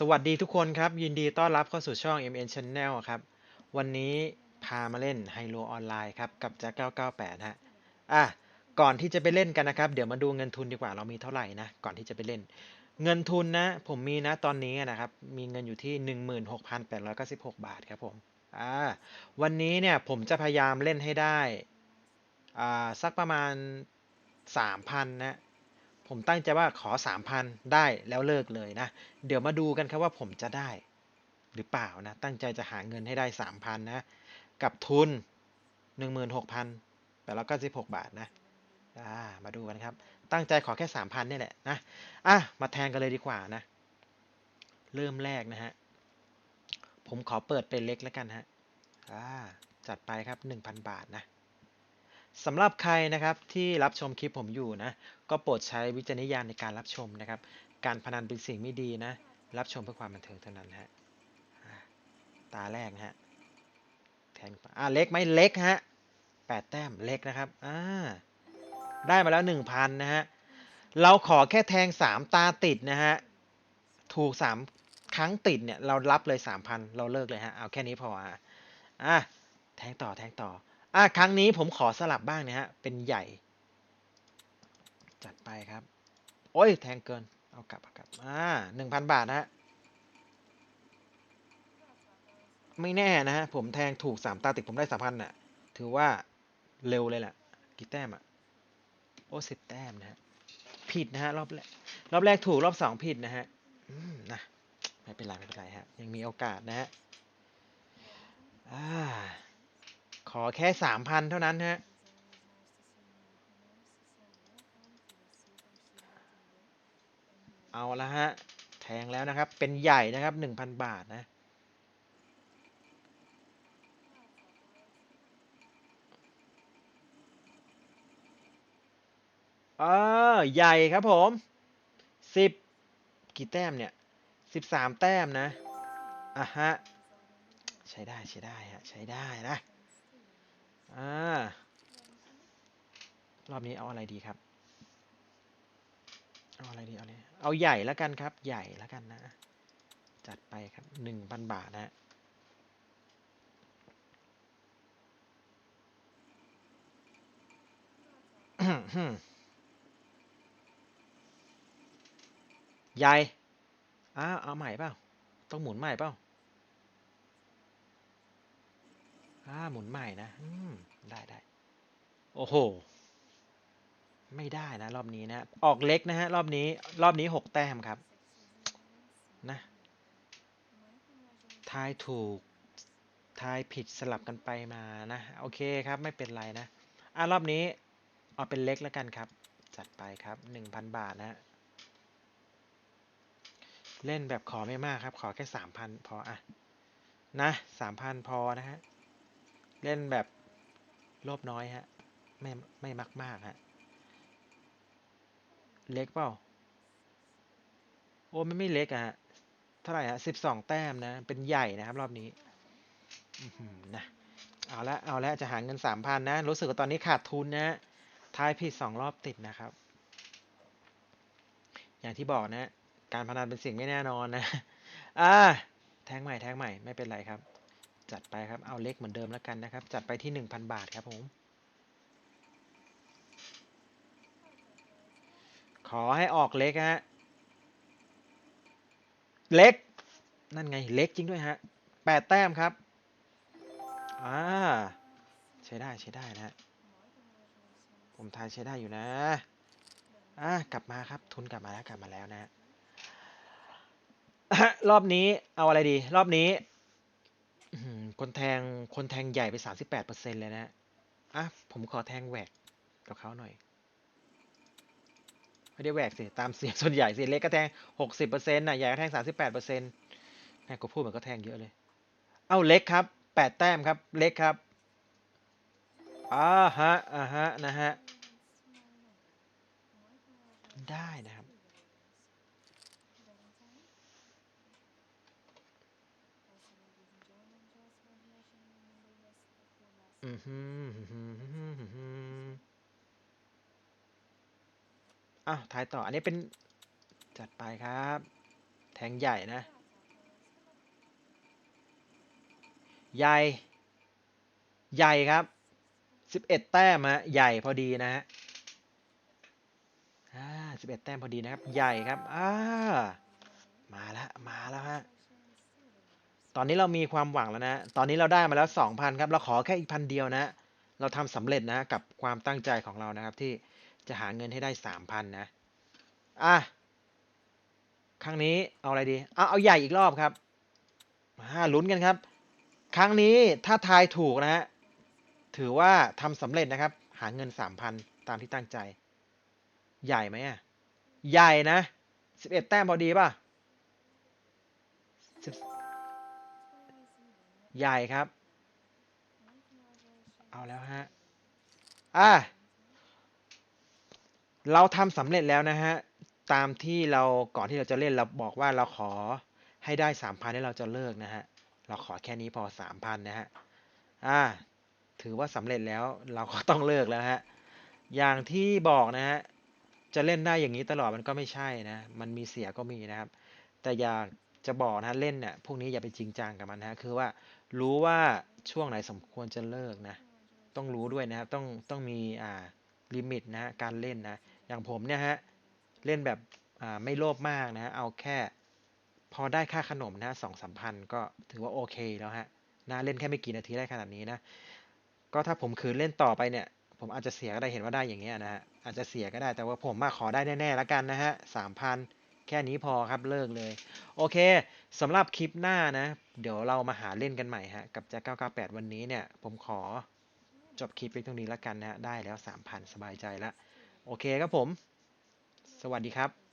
สวัสดีทุกคนครับ ยินดีต้อนรับเข้าสู่ช่อง MN Channel ครับ วันนี้พามาเล่นไฮโลออนไลน์ครับ กับจาก998 ฮะ อะ ก่อนที่จะไปเล่นกันนะครับ เดี๋ยวมาดูเงินทุนดีกว่าเรามีเท่าไหร่นะ ก่อนที่จะไปเล่น เงินทุนนะ ผมมีนะตอนนี้นะครับ มีเงินอยู่ที่ 16,896 บาทครับผม อ่า วันนี้เนี่ยผมจะพยายามเล่นให้ได้ อ่า สักประมาณ 3,000 นะ ผมตั้งใจว่าขอ 3,000 ได้แล้วเลิกเลยนะ เดี๋ยวมาดูกันครับว่าผมจะได้ หรือเปล่านะ ตั้งใจจะหาเงินให้ได้ 3,000 นะ กับทุน 16,896บาทนะามาดูกันครับ ตั้งใจขอแค่ 3,000นี่แหละนะอะมาแทงกันเลยดีกว่านะ เริ่มแรกนะฮะ ผมขอเปิดเป็นเล็กแล้วกันฮะจัดไปครับ 1,000 บาทนะ สำหรับใครนะครับที่รับชมคลิปผมอยู่นะ ก็โปรดใช้วิจารณญาณในการรับชมนะครับ การพนันเป็นสิ่งไม่ดีนะ รับชมเพื่อความบันเทิงเท่านั้นฮะตาแรกนะฮะแทงอ่าเล็กไหมเล็กฮะแปดแต้มเล็กนะครับอ่าได้มาแล้วหนึ่งพันนะฮะเราขอแค่แทงสามตาติดนะฮะถูกสามครั้งติดเนี่ยเรารับเลยสามพันเราเลิกเลยฮะเอาแค่นี้พออะอะแทงต่อแทงต่อ อะครั้งนี้ผมขอสลับบ้างนะฮะ เป็นใหญ่ จัดไปครับ โอ้ย แทงเกิน เอากลับเอากลับ อ่าหนึ่งพันบาทนะฮะ ไม่แน่นะฮะ ผมแทงถูกสามตาติดผมได้สามพันน่ะ ถือว่าเร็วเลยแหละ กี่แต้มอะ โอ้สิบแต้มนะฮะ ผิดนะฮะ รอบแรก รอบแรกถูก รอบสองผิดนะฮะ อืม นะ ไม่เป็นไร ไม่เป็นไรฮะ ยังมีโอกาสนะฮะ อ่า ขอแค่สามพันเท่านั้นฮะ เอาละฮะ แทงแล้วนะครับ เป็นใหญ่นะครับหนึ่งพันบาทนะเออใหญ่ครับผมสิบกี่แต้มเนี่ยสิบสามแต้มนะอะฮะ ใช้ได้ใช้ได้ฮะ ใช้ได้นะ อ่ารอบนี้เอาอะไรดีครับ เอาอะไรดี เอาเลยเอาใหญ่แล้วกันครับ ใหญ่แล้วกันนะ จัดไปครับหนึ่งพันบาทนะใหญ่อ้าวเอาใหม่เปล่า ต้องหมุนใหม่เปล่า อ่าหมุนใหม่นะ อืม ได้ได้ โอ้โห ไม่ได้นะ รอบนี้นะ ออกเล็กนะฮะ รอบนี้ รอบนี้หกแต้มครับ นะ ทายถูก ทายผิดสลับกันไปมานะ โอเคครับ ไม่เป็นไรนะ อะ รอบนี้ เอาเป็นเล็กแล้วกันครับ จัดไปครับหนึ่งพันบาทนะฮะเล่นแบบขอไม่มากครับ ขอแค่สามพันพออะนะสามพันพอนะฮะ เล่นแบบรอบน้อยฮะ ไม่ไม่มากมากฮะ เล็กเปล่า โอ้ไม่ไม่เล็กอะฮะ เท่าไหร่ฮะสิบสองแต้มนะ เป็นใหญ่นะครับ รอบนี้นะเอาละเอาละจะหาเงินสามพันนะ รู้สึกว่าตอนนี้ขาดทุนนะฮะทายผิดสองรอบติดนะครับ อย่างที่บอกนะ การพนันเป็นสิ่งไม่แน่นอนนะ อ่า แทงใหม่แทงใหม่ไม่เป็นไรครับ จัดไปครับ เอาเล็กเหมือนเดิมแล้วกันนะครับ จัดไปที่หนึ่งพันบาทครับผม ขอให้ออกเล็กฮะ เล็ก นั่นไง เล็กจริงด้วยฮะแปดแต้มครับ อ่า ใช้ได้ใช้ได้นะฮะผมทายใช้ได้อยู่นะ อ่ากลับมาครับ ทุนกลับมาแล้วกลับมาแล้วนะ รอบนี้เอาอะไรดี รอบนี้ คนแทงคนแทงใหญ่ไปสามสิบแปดเปอร์เซ็นเลยนะฮะอะผมขอแทงแหวกกับเขาหน่อย ไม่ได้แหวกสิ ตามเสียงส่วนใหญ่สิ เล็กก็แทงหกสิบเปอร์เซ็นต์น่ะใหญ่ก็แทงสามสิบแปดเปอร์เซ็นต์แม่ก็พูดเหมือนก็แทงเยอะเลย เอาเล็กครับแปดแต้มครับ เล็กครับอ่าฮะอ่าฮะ นะฮะ ได้นะ อ้าวท้ายต่อ อันนี้เป็นจัดไปครับ แทงใหญ่นะ ใหญ่ ใหญ่ครับสิบเอ็ดแต้มฮะใหญ่พอดีนะฮะอ่าสิบเอ็ดแต้มพอดีนะครับ ใหญ่ครับ อ่า ตอนนี้เรามีความหวังแล้วนะ ตอนนี้เราได้มาแล้วสองพันครับ เราขอแค่อีกพันเดียวนะ เราทำสำเร็จนะกับความตั้งใจของเรานะครับ ที่จะหาเงินให้ได้สามพันนะ อะ ครั้งนี้เอาอะไรดี เอาเอาใหญ่อีกรอบครับมาลุ้นกันครับ ครั้งนี้ถ้าทายถูกนะฮะ ถือว่าทำสำเร็จนะครับ หาเงินสามพันตามที่ตั้งใจ ใหญ่ไหมอะ ใหญ่นะสิบเอ็ดแต้มพอดีป่ะ ใหญ่ครับ เอาแล้วฮะ อะ เราทำสำเร็จแล้วนะฮะ ตามที่เราก่อนที่เราจะเล่นเราบอกว่าเราขอให้ได้สามพันให้เราจะเลิกนะฮะ เราขอแค่นี้พอสามพันนะฮะ อ่า ถือว่าสำเร็จแล้วเราก็ต้องเลิกแล้วฮะ อย่างที่บอกนะฮะ จะเล่นได้อย่างนี้ตลอดมันก็ไม่ใช่นะ มันมีเสียก็มีนะครับ แต่อยากจะบอกนะเล่นเนี่ยพวกนี้อย่าไปจริงจังกับมันนะคือว่า รู้ว่าช่วงไหนสมควรจะเลิกนะ ต้องรู้ด้วยนะครับ ต้องต้องมีอ่าลิมิตนะฮะการเล่นนะ อย่างผมเนี่ยฮะเล่นแบบอ่าไม่โลภมากนะฮะเอาแค่ พอได้ค่าขนมนะสองสามพันก็ถือว่าโอเคแล้วฮะนะเล่นแค่ไม่กี่นาทีได้ขนาดนี้นะ ก็ถ้าผมคืนเล่นต่อไปเนี่ย ผมอาจจะเสียก็ได้เห็นว่าได้อย่างเงี้ยนะฮะอาจจะเสียก็ได้แต่ว่าผมมาขอได้แน่ๆแล้วกันนะฮะสามพัน แค่นี้พอครับเลิกเลย โอเคสำหรับคลิปหน้านะ เดี๋ยวเรามาหาเล่นกันใหม่ฮะ กับแจ็ค998 วันนี้เนี่ย ผมขอจบคลิปเพียงนี้แล้วกันนะฮะได้แล้ว 3,000 สบายใจละโอเคครับผม สวัสดีครับ